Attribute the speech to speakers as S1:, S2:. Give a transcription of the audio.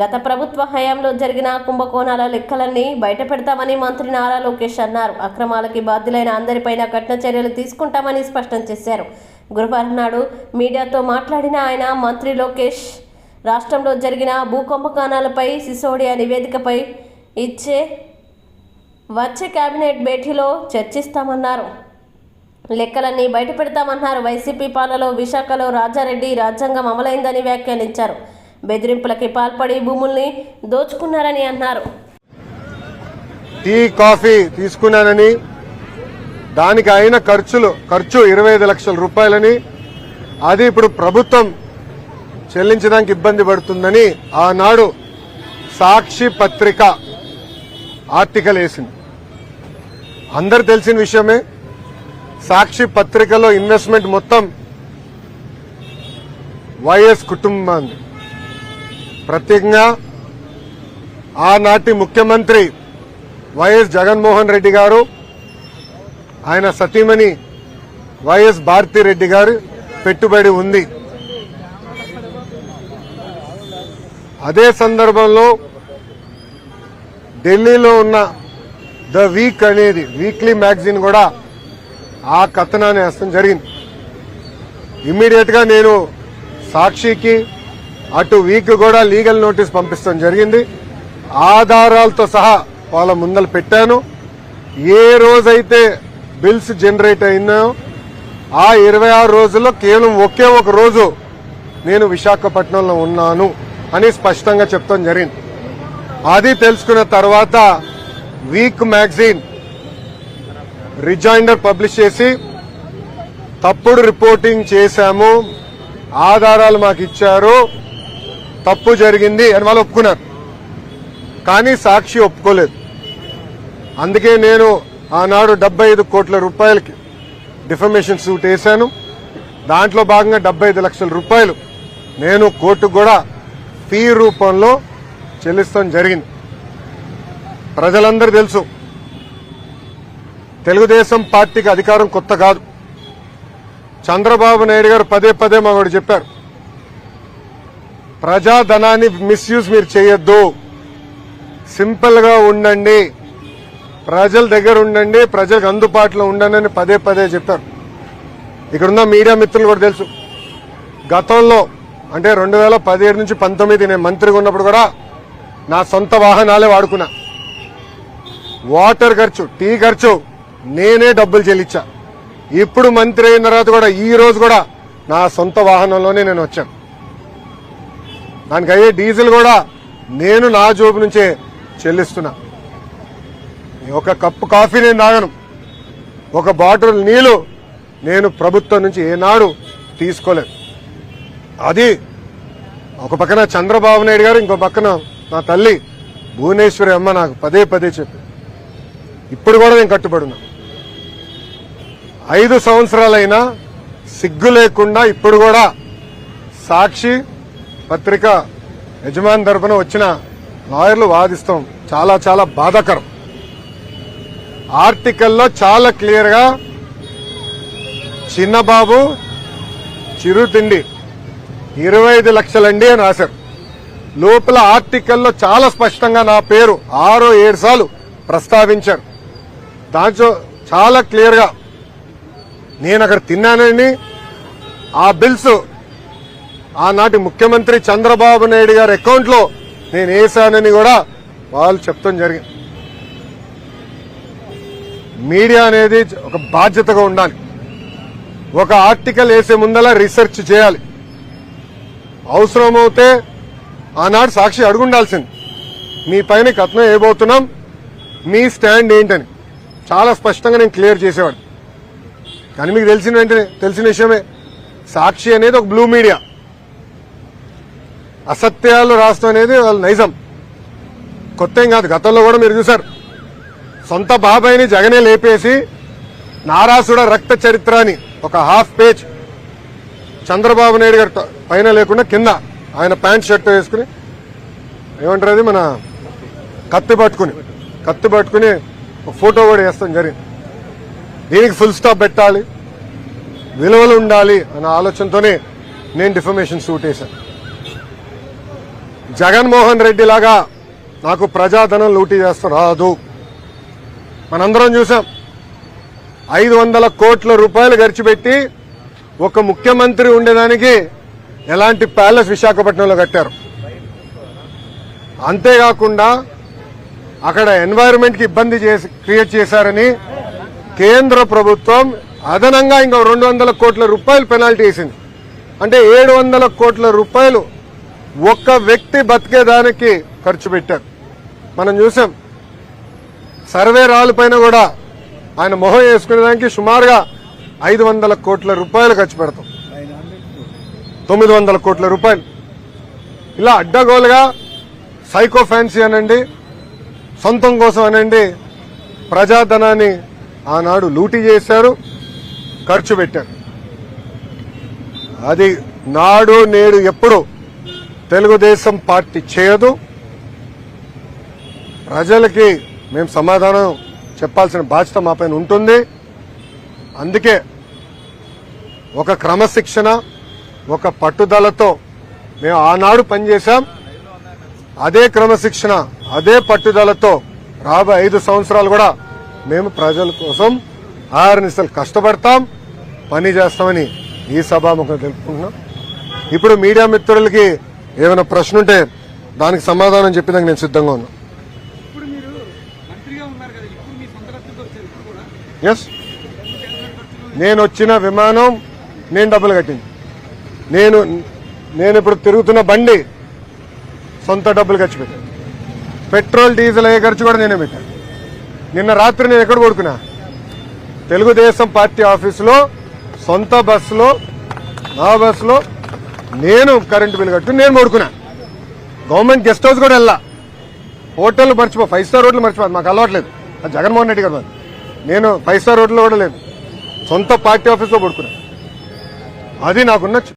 S1: గత ప్రభుత్వ హయాంలో జరిగిన కుంభకోణాల లెక్కలన్నీ బయట పెడతామని మంత్రి నారా లోకేష్ అన్నారు. అక్రమాలకి బాధ్యులైన అందరిపైన కఠిన చర్యలు తీసుకుంటామని స్పష్టం చేశారు. గురువారం నాడు మీడియాతో మాట్లాడిన ఆయన మంత్రి లోకేష్ రాష్ట్రంలో జరిగిన భూకుంభకోణాలపై సిసోడియా నివేదికపై ఇచ్చే వచ్చే కేబినెట్ భేటీలో చర్చిస్తామన్నారు. లెక్కలన్నీ బయట పెడతామన్నారు వైసీపీ పాలనలో విశాఖలో రాజారెడ్డి రాజ్యాంగం అమలైందని వ్యాఖ్యానించారు. బెదిరింపులకి పాల్పడి భూముల్ని దోచుకున్నారని అన్నారు.
S2: టీ కాఫీ తీసుకున్నానని దానికి అయిన ఖర్చులు ఖర్చు ఇరవై ఐదు లక్షల రూపాయలని అది ఇప్పుడు ప్రభుత్వం చెల్లించడానికి ఇబ్బంది పడుతుందని ఆనాడు సాక్షి పత్రిక ఆర్టికల్ వేసింది. అందరు తెలిసిన విషయమే సాక్షి పత్రికలో ఇన్వెస్ట్మెంట్ మొత్తం వైఎస్ కుటుంబాన్ని ప్రత్యేకంగా ఆనాటి ముఖ్యమంత్రి వైఎస్ జగన్మోహన్ రెడ్డి గారు ఆయన సతీమణి వైఎస్ భారతిరెడ్డి గారు పెట్టుబడి ఉంది. అదే సందర్భంలో ఢిల్లీలో ఉన్న ద వీక్ అనేది వీక్లీ మ్యాగజైన్ కూడా ఆ కథనాన్ని వేస్తాం జరిగింది. ఇమ్మీడియట్గా నేను సాక్షికి అటు వీక్ కూడా లీగల్ నోటీస్ పంపిస్తాం జరిగింది. ఆధారాలతో సహా వాళ్ళ ముందలు పెట్టాను. ఏ రోజైతే బిల్స్ జనరేట్ అయినాయో ఆ ఇరవై ఆరు రోజుల్లో కేవలం ఒకే ఒక రోజు నేను విశాఖపట్నంలో ఉన్నాను అని స్పష్టంగా చెప్తాం జరిగింది. అది తెలుసుకున్న తర్వాత వీక్ మ్యాగజైన్ రిజైండర్ పబ్లిష్ చేసి తప్పుడు రిపోర్టింగ్ చేశాము. ఆధారాలు మాకు ఇచ్చారు. తప్పు జరిగింది అని వాళ్ళు ఒప్పుకున్నారు. కానీ సాక్షి ఒప్పుకోలేదు. అందుకే నేను ఆనాడు డెబ్బై ఐదు కోట్ల రూపాయలకి డిఫమేషన్ సూట్ వేశాను. దాంట్లో భాగంగా డెబ్బై ఐదు లక్షల రూపాయలు నేను కోర్టుకు కూడా ఫీ రూపంలో చెల్లిస్తాం జరిగింది. ప్రజలందరూ తెలుసు తెలుగుదేశం పార్టీకి అధికారం కొత్త కాదు. చంద్రబాబు నాయుడు గారు పదే పదే మావాడు చెప్పారు ప్రజాధనాన్ని మిస్యూజ్ మీరు చేయొద్దు. సింపుల్గా ఉండండి. ప్రజల దగ్గర ఉండండి. ప్రజలకు అందుబాటులో ఉండండి అని పదే పదే చెప్పారు. ఇక్కడున్న మీడియా మిత్రులు కూడా తెలుసు. గతంలో అంటే రెండు వేల పదిహేడు నుంచి పంతొమ్మిది నేను మంత్రిగా ఉన్నప్పుడు కూడా నా సొంత వాహనాలే వాడుకున్నా. వాటర్ ఖర్చు టీ ఖర్చు నేనే డబ్బులు చెల్లించా. ఇప్పుడు మంత్రి అయిన తర్వాత కూడా ఈ రోజు కూడా నా సొంత వాహనంలోనే నేను వచ్చాను. దానికి అయ్యే డీజిల్ కూడా నేను నా జోబు నుంచే చెల్లిస్తున్నా. ఒక కప్పు కాఫీ నేను తాగను. ఒక బాటిల్ నీళ్ళు నేను ప్రభుత్వం నుంచి ఏనాడు తీసుకోలేదు అది ఒక పక్కన చంద్రబాబు నాయుడు గారు ఇంకో పక్కన నా తల్లి భువనేశ్వరి అమ్మ నాకు పదే పదే చెప్పి. ఇప్పుడు కూడా నేను కట్టుబడున్నా. ఐదు సంవత్సరాలైనా సిగ్గు లేకుండా ఇప్పుడు కూడా సాక్షి పత్రిక యజమాని తరపున వచ్చిన లాయర్లు వాదిస్తాం. చాలా చాలా బాధాకరం. ఆర్టికల్లో చాలా క్లియర్గా చిన్నబాబు చిరు తిండి ఇరవై ఐదు లక్షలండి అని రాశారు. లోపల ఆర్టికల్లో చాలా స్పష్టంగా నా పేరు ఆరో ఏడు సార్లు ప్రస్తావించారు. దాంట్లో చాలా క్లియర్గా నేను అక్కడ తిన్నానని ఆ బిల్స్ ఆనాటి ముఖ్యమంత్రి చంద్రబాబు నాయుడు గారి అకౌంట్లో నేను వేశానని కూడా వాళ్ళు చెప్తాం జరిగింది. మీడియా అనేది ఒక బాధ్యతగా ఉండాలి. ఒక ఆర్టికల్ వేసే ముందల రీసెర్చ్ చేయాలి. అవసరమవుతే ఆనాడు సాక్షి అడుగుండాల్సింది. మీ పైన కథనం వేయబోతున్నాం. మీ స్టాండ్ ఏంటని. చాలా స్పష్టంగా నేను క్లియర్ చేసేవాడిని. కానీ మీకు తెలిసిన వెంటనే తెలిసిన విషయమే సాక్షి అనేది ఒక బ్లూ మీడియా. అసత్యాలు రాష్ట్రం అనేది వాళ్ళు నైజం. కొత్త ఏం కాదు గతంలో కూడా మీరు చూసారు సొంత బాబాయిని జగనే లేపేసి నారాసుడ రక్త చరిత్ర అని ఒక హాఫ్ పేజ్ చంద్రబాబు నాయుడు గారి పైన లేకుండా కింద ఆయన ప్యాంట్ షర్ట్ వేసుకుని ఏమంటారు అది మన కత్తి పట్టుకుని కత్తి పట్టుకుని ఒక ఫోటో కూడా వేస్తాం జరిగింది. దీనికి ఫుల్ స్టాప్ పెట్టాలి. విలువలు ఉండాలి అన్న ఆలోచనతోనే నేను డిఫర్మేషన్ సూట్ వేశాను. జగన్మోహన్ రెడ్డి లాగా నాకు ప్రజాధనం లూటీ చేస్తూ రాదు మనందరం చూసాం. ఐదు వందల కోట్ల రూపాయలు ఖర్చు పెట్టి ఒక ముఖ్యమంత్రి ఉండేదానికి ఎలాంటి ప్యాలెస్ విశాఖపట్నంలో కట్టారు. అంతేకాకుండా అక్కడ ఎన్వైరన్మెంట్కి ఇబ్బంది చేసి క్రియేట్ చేశారని కేంద్ర ప్రభుత్వం అదనంగా ఇంకో రెండు వందల కోట్ల రూపాయలు పెనాల్టీ వేసింది. అంటే ఏడు వందల కోట్ల రూపాయలు ఒక్క వ్యక్తి బతికేదానికి ఖర్చు పెట్టారు. మనం చూసాం. సర్వే రాళ్ళ పైన కూడా ఆయన మొహం వేసుకునేదానికి సుమారుగా ఐదు వందల కోట్ల రూపాయలు ఖర్చు పెడతాం. తొమ్మిది వందల కోట్ల రూపాయలు. ఇలా అడ్డగోలుగా సైకో ఫ్యాన్సీ అనండి సొంతం కోసం అనండి ప్రజాధనాన్ని ఆనాడు లూటీ చేశారు ఖర్చు పెట్టారు. అది నాడు నేడు ఎప్పుడు తెలుగుదేశం పార్టీ చేయదు. ప్రజలకి మేము సమాధానం చెప్పాల్సిన బాధ్యత మా పైన ఉంటుంది. అందుకే ఒక క్రమశిక్షణ ఒక పట్టుదలతో మేము ఆనాడు పనిచేశాం. అదే క్రమశిక్షణ అదే పట్టుదలతో రాబోయే ఐదు సంవత్సరాలు కూడా మేము ప్రజల కోసం ఆరునిసలు కష్టపడతాం. పని చేస్తామని ఈ సభాముఖం తెలుపుకుంటున్నాం. ఇప్పుడు మీడియా మిత్రులకి ఏమైనా ప్రశ్న ఉంటే దానికి సమాధానం చెప్పేదానికి నేను సిద్ధంగా ఉన్నా. ఎస్ నేను వచ్చిన విమానం నేను డబ్బులు కట్టింది. నేను నేను ఇప్పుడు తిరుగుతున్న బండి సొంత డబ్బులు ఖర్చు పెట్టాను పెట్రోల్ డీజిల్ అయ్యే ఖర్చు కూడా నేనే పెట్టాను నిన్న రాత్రి నేను ఎక్కడ పడుకున్నా? తెలుగుదేశం పార్టీ ఆఫీసులో సొంత బస్సులో నా బస్సులో నేను కరెంటు బిల్ కట్టు నేను పడుకున్నా గవర్నమెంట్ గెస్ట్ హౌస్ కూడా వెళ్ళా. హోటల్ మర్చిపో ఫైవ్ స్టార్ హోటల్ మర్చిపోదు మాకు అలవాట్లేదు. అది జగన్మోహన్ రెడ్డి గారు మాది. నేను ఫైవ్ స్టార్ హోటల్లో కూడా లేదు. సొంత పార్టీ ఆఫీస్లో పడుకున్నా. అది నాకున్న